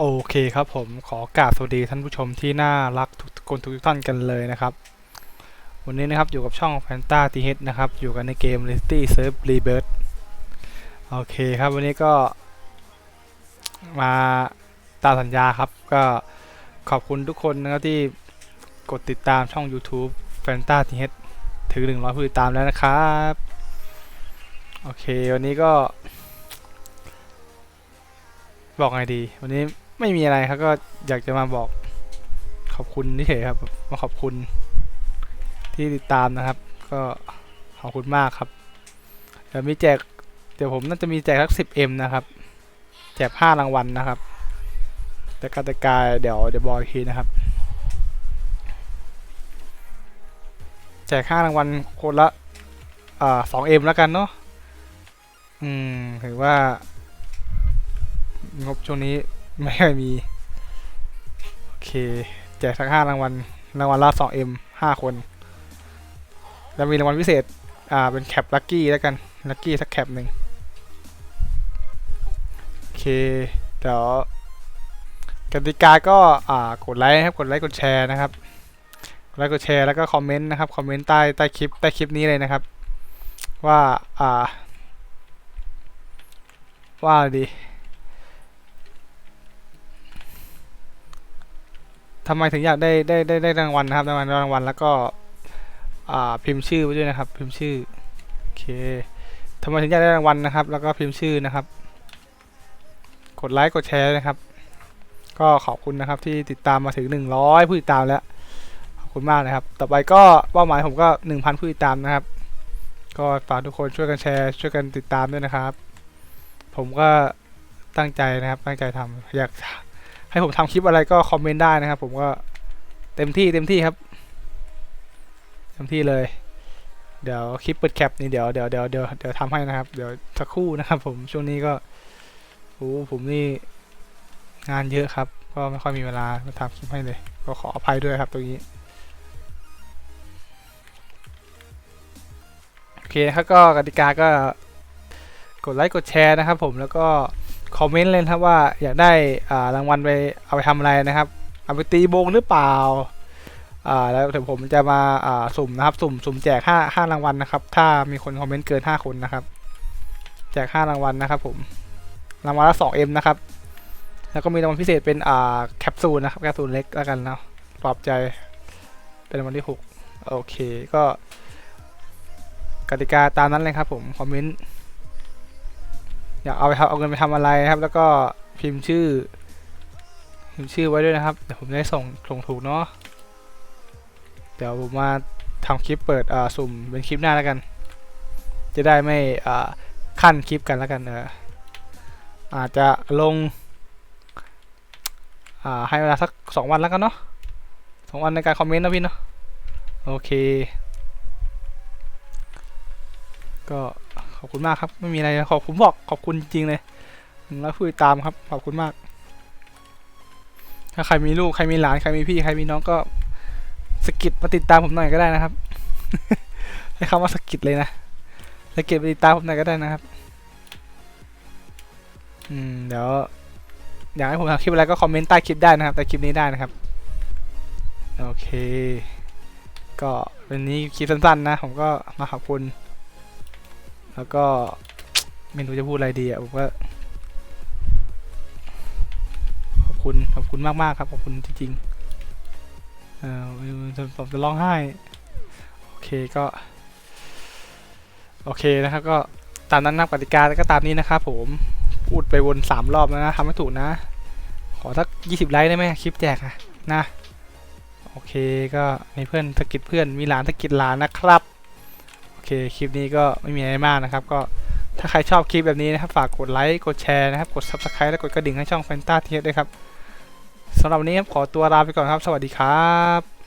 โอเคครับผมขอกราบสวัสดีท่านผู้ชมที่น่ารักทุกคนทุกท่านกันเลยนะครับ วันนี้นะครับอยู่กับช่อง Fanta t h นะครับ อยู่กันในเกม r e c i t y Surf Rebirth โอเคครับวันนี้ก็ มาตามสัญญาครับ ก็ขอบคุณทุกคนนะครับที่กดติดตามช่อง YouTube Fanta t h ถึง 100 ผู้ติดตามแล้วนะครับ โอเควันนี้ก็ บอกไงดี วันนี้ ไม่มีอะไรครับก็อยากจะมาบอก ขอบคุณเฉยครับ มาขอบคุณ ที่ติดตามนะครับ ก็ขอบคุณมากครับเดี๋ยวมีแจกเดี๋ยวผมน่าจะมีแจกสักสิบเอ็มนะครับ แจกห้ารางวัลนะครับ แต่กติกาเดี๋ยวเดี๋ยวบอกอีกทีนะครับ แจกห้ารางวัลคนละอ่าสองเอ็มแล้วกันเนาะอืมถือว่างบช่วงนี้ ไม่ค่อยมี โอเค แจกสักห้ารางวัล รางวัลละสองเอ็มห้าคน แล้วมีรางวัลพิเศษ อ่า เป็นแคปลัคกี้แล้วกัน ลัคกี้สักแคปหนึ่งโอเค เดี๋ยวกติกาก็ อ่า กดไลค์ครับ กดไลค์ กดแชร์นะครับ กดไลค์ กดแชร์ แล้วก็คอมเมนต์นะครับ คอมเมนต์ใต้ ใต้คลิป ใต้คลิปนี้เลยนะครับ ว่า อ่า ว่าดี ทำไมถึงอยากได้ได้ได้ได้รางวัลนะครับรางวัลรางวัลแล้วก็อ่าพิมพ์ชื่อไว้ด้วยนะครับ พิมพ์ชื่อโอเคทำไมถึงอยากได้รางวัลนะครับ แล้วก็พิมพ์ชื่อนะครับ กดไลค์กดแชร์นะครับ ก็ขอบคุณนะครับที่ติดตามมาถึง 100 ผู้ติดตามแล้วขอบคุณมากนะครับ ต่อไปก็เป้าหมายผมก็ 1,000 ผู้ติดตามนะครับ ก็ฝากทุกคนช่วยกันแชร์ ช่วยกันติดตามด้วยนะครับ ผมก็ตั้งใจนะครับตั้งใจทำอยาก ให้ผมทำคลิปอะไรก็คอมเมนต์ได้นะครับ ผมก็เต็มที่เต็มที่ครับ เต็มที่เลย เดี๋ยวคลิปเปิดแคปนี่เดี๋ยวเดี๋ยวเดี๋ยวเดี๋ยวเดี๋ยวทำให้นะครับ เดี๋ยวสักครู่นะครับ ผมช่วงนี้ก็โอ้ผมนี่งานเยอะครับ ก็ไม่ค่อยมีเวลามาทำคลิปให้เลย ก็ขออภัยด้วยครับตรงนี้โอเคครับก็กติกาก็กดไลค์กดแชร์นะครับผมแล้วก็ คอมเมนต์เลยครับว่าอยากได้ารางวัลไปเอาไปทำอะไรนะครับ เอาไปตีบงหรือเปล่าแล้วเดี๋ยวผมจะมาสุ่มนะครับ สุ่มสุ่มแจกห้าห้ารางวัลนะครับ ถ้ามีคนคอมเมนต์เกินห้าคนนะครับ แจกห้ารางวัลนะครับ ผม รางวัลละสองเอ็มนะครับ แล้วก็มีรางวัลพิเศษเป็นอ่าแคปซูลนะครับ แคปซูลเล็กแล้วกันเนาะปลอบใจ เป็นรางวัลที่หกโอเค ก็กติกาตามนั้นเลยครับผม คอมเมนต์ อยากเอาไปทำเอาเงินไปทำอะไรครับ แล้วก็พิมพ์ชื่อ พิมพ์ชื่อไว้ด้วยนะครับ เดี๋ยวผมจะได้ส่งส่งถูกเนาะเดี๋ยวผมมาทำคลิปเปิดอ่าสุ่มเป็นคลิปหน้าแล้วกัน จะได้ไม่อ่าขั้นคลิปกันแล้วกันเอออาจจะลงอ่าให้เวลาสักสองวันแล้วกันเนาะสองวันในการคอมเมนต์นะพี่เนาะโอเค ก็ ขอบคุณมากครับ ไม่มีอะไรขอบคุณบอกขอบคุณจริงเลยแล้วผู้ติดตามครับ ขอบคุณมาก ถ้าใครมีลูกใครมีหลานใครมีพี่ใครมีน้องก็สกิดมาติดตามผมหน่อยก็ได้นะครับให้คำว่าสกิดเลยนะสกิดมาติดตามผมหน่อยก็ได้นะครับ อืมเดี๋ยวอยากให้ผมทำคลิปอะไรก็คอมเมนต์ใต้คลิปได้นะครับใต้คลิปนี้ได้นะครับ โอเค ก็วันนี้คลิปสั้นๆนะ ผมก็มาขอบคุณ แล้วก็ไม่รู้จะพูดอะไรดีอะผมก็ขอบคุณขอบคุณมากมากๆครับขอบคุณจริงๆเออผมจะร้องไห้ โอเคก็ โอเคนะครับก็ตามนั้นนะกติกาก็ตามนี้นะครับผมพูดไปวนสามรอบแล้วนะทำให้ถูกนะ ขอสักยี่สิบไลค์ได้ไหมคลิปแจกอะนะ โอเคก็มีเพื่อนสกิดเพื่อนมีหลานสกิดหลานนะครับ เคคลิปนี้ก็ไม่มีอะไรมากนะครับ ก็ถ้าใครชอบคลิปแบบนี้นะครับ ฝากกดไลค์กดแชร์นะครับ กด Subscribe และกดกระดิ่งให้ช่องแฟนตาเทียด้วยครับสำหรับวันนี้ครับขอตัวลาไปก่อนครับ สวัสดีครับ